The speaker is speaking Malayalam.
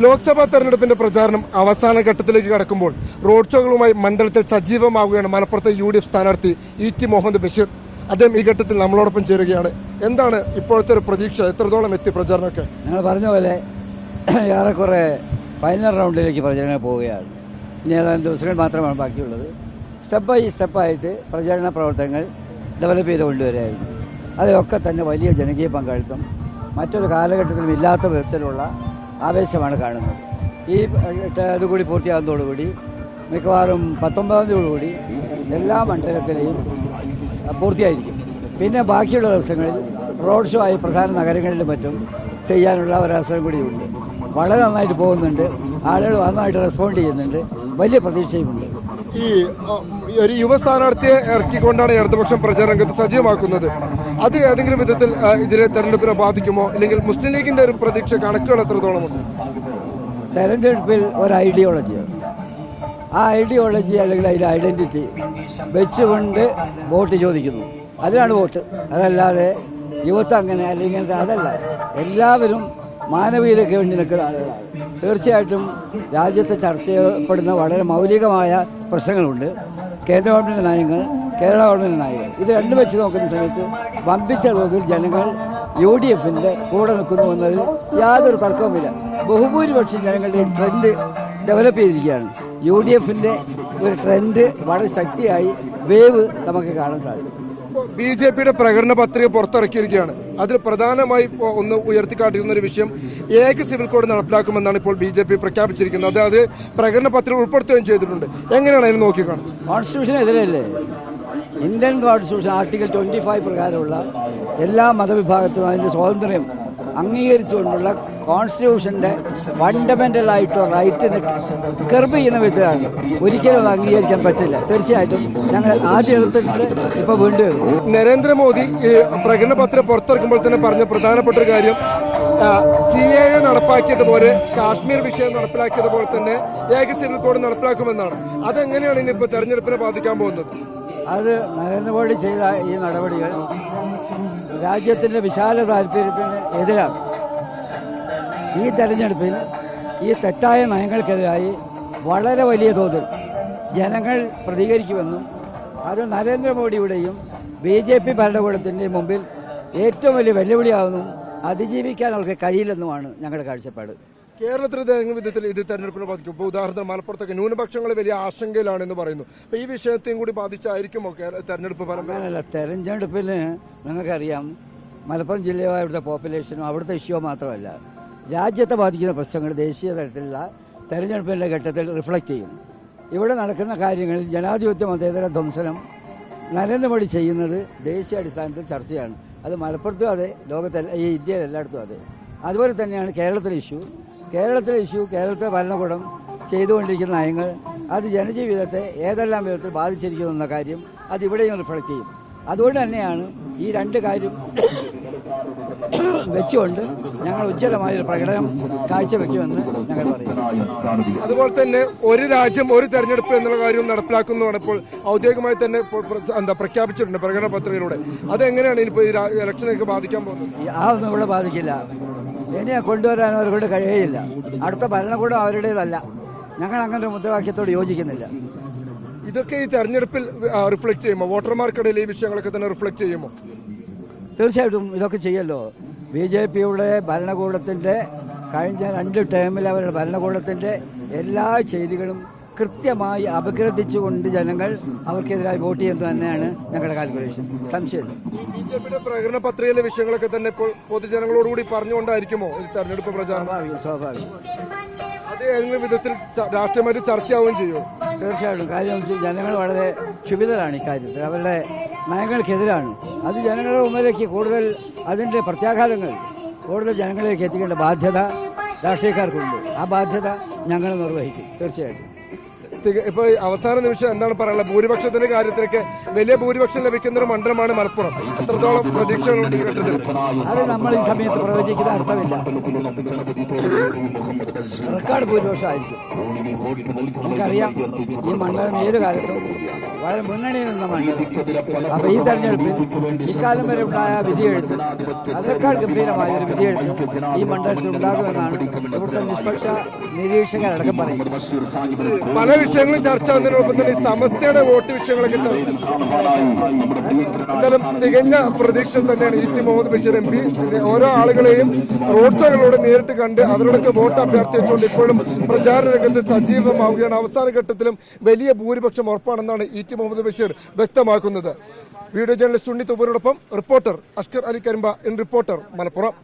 ലോക്സഭാ തെരഞ്ഞെടുപ്പിന്റെ പ്രചാരണം അവസാന ഘട്ടത്തിലേക്ക് കടക്കുമ്പോൾ റോഡ് ഷോകളുമായി മണ്ഡലത്തിൽ സജീവമാവുകയാണ് മലപ്പുറത്തെ യു ഡി എഫ് സ്ഥാനാർത്ഥി ഇ ടി മുഹമ്മദ് ബഷീർ. അദ്ദേഹം ഈ ഘട്ടത്തിൽ നമ്മളോടൊപ്പം ചേരുകയാണ്. എന്താണ് ഇപ്പോഴത്തെ ഒരു പ്രതീക്ഷ? എത്രത്തോളം എത്തി പ്രചാരണമൊക്കെ? ഞങ്ങൾ പറഞ്ഞ പോലെ ഏറെക്കുറെ ഫൈനൽ റൗണ്ടിലേക്ക് പ്രചരണം പോവുകയാണ്. ഇനി ഏതാനും ദിവസങ്ങൾ മാത്രമാണ് ബാക്കിയുള്ളത്. സ്റ്റെപ്പ് ബൈ സ്റ്റെപ്പായിട്ട് പ്രചാരണ പ്രവർത്തനങ്ങൾ ഡെവലപ്പ് ചെയ്ത് കൊണ്ടുവരികയായിരുന്നു. അതിലൊക്കെ തന്നെ വലിയ ജനകീയ പങ്കാളിത്തം മറ്റൊരു കാലഘട്ടത്തിലും ഇല്ലാത്ത വിധത്തിലുള്ള ആവേശമാണ് കാണുന്നത്. ഈ ഇതുകൂടി പൂർത്തിയാകുന്നതോടുകൂടി മിക്കവാറും പത്തൊമ്പതാം എല്ലാ മണ്ഡലത്തിലെയും പൂർത്തിയായിരിക്കും. പിന്നെ ബാക്കിയുള്ള ദിവസങ്ങളിൽ റോഡ് ഷോ ആയി പ്രധാന നഗരങ്ങളിലും മറ്റും ചെയ്യാനുള്ള ഒരവസരം കൂടിയുണ്ട് വളരെ നന്നായിട്ട് പോകുന്നുണ്ട്. ആളുകൾ നന്നായിട്ട് റെസ്പോണ്ട് ചെയ്യുന്നുണ്ട്. വലിയ പ്രതീക്ഷയുമുണ്ട്. ഈ ഒരു യുവ സ്ഥാനാർത്ഥിയെ ഇറക്കിക്കൊണ്ടാണ് ഇടതുപക്ഷം പ്രചാരണ രംഗത്ത് സജീവമാക്കുന്നത്. അത് ഏതെങ്കിലും വിധത്തിൽ ഇതിലെ തെരഞ്ഞെടുപ്പിനെ ബാധിക്കുമോ? അല്ലെങ്കിൽ മുസ്ലിം ലീഗിന്റെ ഒരു പ്രതീക്ഷ കണക്കുകൾ എത്രത്തോളമുണ്ട്? തെരഞ്ഞെടുപ്പിൽ ഒരു ഐഡിയോളജി. ആ ഐഡിയോളജി അല്ലെങ്കിൽ അതിന്റെ ഐഡന്റിറ്റി വെച്ചുകൊണ്ട് വോട്ട് ചോദിക്കുന്നു. അതിലാണ് വോട്ട്. അതല്ലാതെ യുവത്വം അങ്ങനെ അല്ലെങ്കിൽ അതല്ല. എല്ലാവരും മാനവീയതയ്ക്ക് വേണ്ടി നിൽക്കുന്ന ആളുകളാണ്. തീർച്ചയായിട്ടും രാജ്യത്തെ ചർച്ച ചെയ്യപ്പെടുന്ന വളരെ മൗലികമായ പ്രശ്നങ്ങളുണ്ട്. കേന്ദ്ര ഗവൺമെന്റ് നയങ്ങൾ കേരള ഗവൺമെന്റ് നയങ്ങൾ. ഇത് രണ്ടും വെച്ച് നോക്കുന്ന സമയത്ത് വമ്പിച്ച തോതിൽ ജനങ്ങൾ യു ഡി എഫിന്റെ കൂടെ നിൽക്കുന്നു എന്നതിൽ യാതൊരു തർക്കവുമില്ല. ബഹുഭൂരിപക്ഷം ജനങ്ങളുടെ ട്രെൻഡ് ഡെവലപ്പ് ചെയ്തിരിക്കുകയാണ്. യു ഡി എഫിന്റെ ഒരു ട്രെൻഡ് വളരെ ശക്തിയായി വേവ് നമുക്ക് കാണാൻ സാധിക്കും. ബി ജെ പിയുടെ പ്രകടന പത്രിക പുറത്തിറക്കിയിരിക്കുകയാണ്. അതിൽ പ്രധാനമായി ഒന്ന് ഉയർത്തിക്കാട്ടിയിരുന്ന ഒരു വിഷയം ഏക സിവിൽ കോഡ് നടപ്പിലാക്കുമെന്നാണ് ഇപ്പോൾ ബി ജെ പി പ്രഖ്യാപിച്ചിരിക്കുന്നത്. അത് പ്രകടന പത്രം ഉൾപ്പെടുത്തുകയും ചെയ്തിട്ടുണ്ട്. എങ്ങനെയാണ് അതിന് constitution എതിരല്ലേ Indian constitution article twenty five പ്രകാരമുള്ള എല്ലാ മതവിഭാഗത്തിനും അതിന്റെ സ്വാതന്ത്ര്യം അംഗീകരിച്ചുകൊണ്ടുള്ള കോൺസ്റ്റിറ്റ്യൂഷന്റെ ഫണ്ടമെന്റൽ ആയിട്ടുള്ള റൈറ്റിന് കെർബ് ചെയ്യുന്ന വിധത്തിലാണ്. ഒരിക്കലും അത് അംഗീകരിക്കാൻ പറ്റില്ല. തീർച്ചയായിട്ടും ഞങ്ങൾ ആദ്യം എടുത്തിട്ടുണ്ട് ഇപ്പോൾ വീണ്ടും. നരേന്ദ്രമോദി ഈ പ്രകടന പത്രിക പുറത്തിറക്കുമ്പോൾ തന്നെ പറഞ്ഞ പ്രധാനപ്പെട്ട ഒരു കാര്യം സി എ എ നടപ്പാക്കിയതുപോലെ കാശ്മീർ വിഷയം നടപ്പിലാക്കിയതുപോലെ തന്നെ ഏക സിവിൽ കോഡ് നടപ്പിലാക്കുമെന്നാണ്. അതെങ്ങനെയാണ് ഇനിയിപ്പോൾ തെരഞ്ഞെടുപ്പിനെ ബാധിക്കാൻ പോകുന്നത്? അത് നരേന്ദ്രമോദി ചെയ്ത ഈ നടപടികൾ രാജ്യത്തിന്റെ വിശാല താല്പര്യത്തിന് എതിരാണ്. ഈ തെരഞ്ഞെടുപ്പിൽ ഈ തെറ്റായ നയങ്ങൾക്കെതിരായി വളരെ വലിയ തോതിൽ ജനങ്ങൾ പ്രതികരിക്കുമെന്നും അത് നരേന്ദ്രമോദിയുടെയും ബി ജെ പി ഭരണകൂടത്തിന്റെയും മുമ്പിൽ ഏറ്റവും വലിയ വെല്ലുവിളിയാകുന്നു അതിജീവിക്കാൻ അവർക്ക് കഴിയില്ലെന്നുമാണ് ഞങ്ങളുടെ കാഴ്ചപ്പാട്. കേരളത്തിൽ ഏതെങ്കിലും വിധത്തിൽ ഇത് തെരഞ്ഞെടുപ്പിനെ ബാധിക്കും? ഇപ്പോൾ ഉദാഹരണത്തിന് മലപ്പുറത്തൊക്കെ ന്യൂനപക്ഷങ്ങൾ വലിയ ആശങ്കയിലാണെന്ന് പറയുന്നു. അപ്പോൾ ഈ വിഷയത്തെയും കൂടി ബാധിച്ചായിരിക്കുമോ തെരഞ്ഞെടുപ്പ് ഫലം? അങ്ങനെയല്ല തെരഞ്ഞെടുപ്പിന് നിങ്ങൾക്കറിയാം മലപ്പുറം ജില്ലയിലെ അവിടുത്തെ പോപ്പുലേഷനും അവിടുത്തെ ഇഷ്യൂ മാത്രമല്ല. രാജ്യത്തെ ബാധിക്കുന്ന പ്രശ്നങ്ങൾ ദേശീയ തലത്തിലുള്ള തെരഞ്ഞെടുപ്പിന്റെ ഘട്ടത്തിൽ റിഫ്ലക്റ്റ് ചെയ്യും. ഇവിടെ നടക്കുന്ന കാര്യങ്ങളിൽ ജനാധിപത്യ മതേതര ധ്വംസനം നരേന്ദ്രമോദി ചെയ്യുന്നത് ദേശീയ അടിസ്ഥാനത്തിൽ ചർച്ചയാണ്. അത് മലപ്പുറത്തും അതെ ലോകത്തെ ഈ ഇന്ത്യയിൽ എല്ലായിടത്തും അതെ. അതുപോലെ തന്നെയാണ് കേരളത്തിലെ ഇഷ്യൂ കേരളത്തിലെ ഇഷ്യൂ കേരളത്തിലെ ഭരണകൂടം ചെയ്തുകൊണ്ടിരിക്കുന്ന നയങ്ങൾ അത് ജനജീവിതത്തെ ഏതെല്ലാം വിധത്തിൽ ബാധിച്ചിരിക്കുന്നു എന്ന കാര്യം അത് ഇവിടെയും റിഫ്ലക്റ്റ് ചെയ്യും. അതുകൊണ്ട് തന്നെയാണ് ഈ രണ്ട് കാര്യം വെച്ചുകൊണ്ട് ഞങ്ങൾ ഉജ്ജ്വലമായ ഒരു പ്രകടനം കാഴ്ചവെക്കുമെന്ന് ഞങ്ങൾ പറയും. അതുപോലെ തന്നെ ഒരു രാജ്യം ഒരു തെരഞ്ഞെടുപ്പ് എന്നുള്ള കാര്യം നടപ്പിലാക്കുന്നതാണ് ഇപ്പോൾ ഔദ്യോഗികമായി തന്നെ എന്താ പ്രഖ്യാപിച്ചിട്ടുണ്ട് പ്രകടന പത്രികയിലൂടെ. അതെങ്ങനെയാണ് ഇനിയിപ്പോൾ ഈ ഇലക്ഷനൊക്കെ ബാധിക്കാൻ പോകുന്നത്? ഒന്നും ഇവിടെ ബാധിക്കില്ല. ഇനി കൊണ്ടുവരാൻ അവരെ കഴിയുകയില്ല. അടുത്ത ഭരണകൂടം അവരുടേതല്ല. ഞങ്ങൾ അങ്ങനെ ഒരു മുദ്രാവാക്യത്തോട് യോജിക്കുന്നില്ല. ഇതൊക്കെ ഈ തെരഞ്ഞെടുപ്പിൽ റിഫ്ലക്ട് ചെയ്യുമോ? വോട്ടർമാർക്കിടയിൽ ഈ വിഷയങ്ങളൊക്കെ തന്നെ റിഫ്ലക്ട് ചെയ്യുമോ? തീർച്ചയായിട്ടും ഇതൊക്കെ ചെയ്യല്ലോ. ബി ജെ പിയുടെ ഭരണകൂടത്തിന്റെ കഴിഞ്ഞ രണ്ട് ടേമിൽ അവരുടെ ഭരണകൂടത്തിന്റെ എല്ലാ ചെയ്തികളും കൃത്യമായി അപഗ്രഥിച്ചുകൊണ്ട് ജനങ്ങൾ അവർക്കെതിരായി വോട്ട് ചെയ്യുന്നത് തന്നെയാണ് ഞങ്ങളുടെ കാൽക്കുലേഷൻ സംശയം ബി ജെ പിയുടെ പ്രകടന പത്രികയിലെ വിഷയങ്ങളൊക്കെ തന്നെ ഇപ്പോൾ പൊതുജനങ്ങളോടുകൂടി പറഞ്ഞുകൊണ്ടായിരിക്കുമോ ഈ തെരഞ്ഞെടുപ്പ് പ്രചാരണം? സ്വാഭാവികം അത് ഏതെങ്കിലും വിധത്തിൽ രാഷ്ട്രീയമായിട്ട് ചർച്ചയാവുകയും ചെയ്യും? തീർച്ചയായിട്ടും. കാര്യം ജനങ്ങൾ വളരെ ക്ഷുഭിതരാണ് ഇക്കാര്യത്തിൽ അവരുടെ നയങ്ങൾക്കെതിരാണ് അത് ജനങ്ങളുടെ മുമ്പിലേക്ക് കൂടുതൽ അതിന്റെ പ്രത്യാഘാതങ്ങൾ കൂടുതൽ ജനങ്ങളിലേക്ക് എത്തിക്കേണ്ട ബാധ്യത രാഷ്ട്രീയക്കാർക്കുണ്ട്. ആ ബാധ്യത ഞങ്ങൾ നിർവഹിക്കും. തീർച്ചയായിട്ടും. തിക- ഇപ്പൊ അവസാന നിമിഷം എന്താണ് പറയാനുള്ളത്? ഭൂരിപക്ഷത്തിന്റെ കാര്യത്തിലേക്ക് വലിയ ഭൂരിപക്ഷം ലഭിക്കുന്ന ഒരു മണ്ഡലമാണ് മലപ്പുറം. എത്രത്തോളം പ്രതീക്ഷകളുണ്ട് ഈ ഘട്ടത്തിൽ? അത് നമ്മൾ ഈ സമയത്ത് പ്രവചിക്കുന്ന അർത്ഥമില്ല. റെക്കോർഡ് ഭൂരിപക്ഷമായിരിക്കും. നമുക്കറിയാം ഈ മണ്ഡലം ഏത് കാലത്തും വളരെ മുന്നണിയിൽ നിന്ന മണ്ഡലം. അപ്പൊ ഈ തെരഞ്ഞെടുപ്പിൽ ഇക്കാലം വരെ ഉണ്ടായ വിധിയെഴുത്ത് അതിനേക്കാൾ ഗംഭീരമായ ഒരു വിധിയെഴുത്ത് ഈ മണ്ഡലത്തിൽ ഉണ്ടാകുമെന്നാണ് ഇവിടുത്തെ നിഷ്പക്ഷ നിരീക്ഷകരടക്കം പറയുന്നത്. പല വിഷയങ്ങളും ചർച്ച ആവുന്നതിനൊപ്പം തന്നെ സമസ്തയുടെ വോട്ട് വിഷയങ്ങളൊക്കെ ചർച്ച എന്തായാലും തികഞ്ഞ പ്രതീക്ഷ തന്നെയാണ് E T Muhammad Basheer M P. ഓരോ ആളുകളെയും റോഡ് ഷോകളിലൂടെ നേരിട്ട് കണ്ട് അവരോടൊക്കെ വോട്ട് അഭ്യർത്ഥിച്ചുകൊണ്ട് ഇപ്പോഴും പ്രചാരണ രംഗത്ത് സജീവമാവുകയാണ്. അവസാന ഘട്ടത്തിലും വലിയ ഭൂരിപക്ഷം ഉറപ്പാണെന്നാണ് ഇ ടി മുഹമ്മദ് ബഷീർ വ്യക്തമാക്കുന്നത്. Video journalist Unni തുവരോടൊപ്പം reporter Ashkar Ali Karimba in reporter Malappuram.